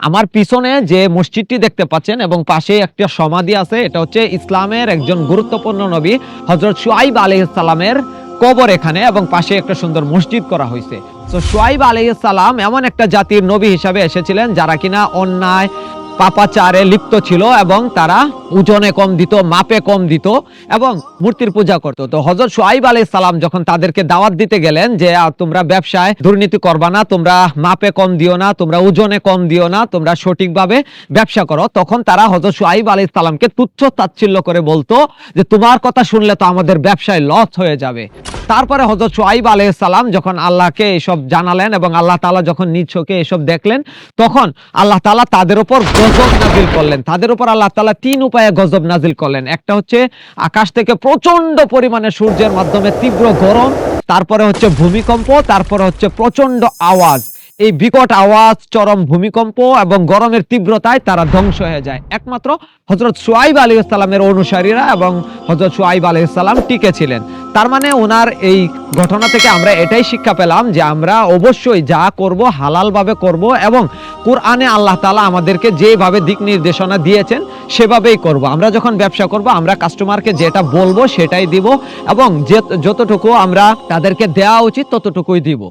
আমার পিছনে যে মসজিদটি দেখতে পাচ্ছেন এবং পাশে একটা সমাধি আছে, এটা হচ্ছে ইসলামের একজন গুরুত্বপূর্ণ নবী হজরত সোয়াইব আলহিসালামের কবর এখানে এবং পাশে একটা সুন্দর মসজিদ করা হয়েছে। তো সোয়াইব আলহিসাল্লাম এমন একটা জাতির নবী হিসাবে এসেছিলেন যারা কিনা অন্যায় পাপাচারে লিপ্ত ছিল এবং তারা ওজনে কম দিত, মাপে কম দিত এবং মূর্তির পূজা করতো। তো হজরত সোয়াইব আলাই সালাম যখন তাদেরকে দাওয়াত দিতে গেলেন যে তোমরা ব্যবসায় দুর্নীতি করবা না, তোমরা মাপে কম দিও না, তোমরা ওজনে কম দিও না, তোমরা সঠিকভাবে ব্যবসা করো, তখন তারা হজরত সোয়াইব আলাই সালামকে তুচ্ছ তাচ্ছিল্য করে বলতো যে, তোমার কথা শুনলে তো আমাদের ব্যবসায় লস হয়ে যাবে। তারপরে হজরত সোয়াইব সালাম যখন আল্লাহকে এসব জানালেন এবং আল্লাহ তালা যখন চোখে এসব দেখলেন, তখন আল্লাহ তালা তাদের ওপর গজব নাজিল করলেন। তাদের উপর আল্লাহ তালা তিন উপায়ে গজব নাজিল করলেন। একটা হচ্ছে আকাশ থেকে প্রচণ্ড পরিমাণে সূর্যের মাধ্যমে তীব্র গরম, তারপরে হচ্ছে ভূমিকম্প, তারপরে হচ্ছে প্রচণ্ড আওয়াজ। এই বিকট আওয়াজ, চরম ভূমিকম্প এবং গরমের তীব্রতায় তারা ধ্বংস হয়ে যায়। একমাত্র হজরত সোয়াইব আলী ইসলামের অনুসারীরা এবং হজরত সোয়াইব আলী ইসলাম টিকে ছিলেন। তার মানে ওনার এই ঘটনা থেকে আমরা এটাই শিক্ষা পেলাম যে আমরা অবশ্যই যা করব, হালালভাবে করব এবং কোরআনে আল্লাহ তালা আমাদেরকে যেভাবে দিক নির্দেশনা দিয়েছেন, সেভাবেই করব। আমরা যখন ব্যবসা করব, আমরা কাস্টমারকে যেটা বলব সেটাই দিব এবং যতটুকু আমরা তাদেরকে দেওয়া উচিত, ততটুকুই দিব।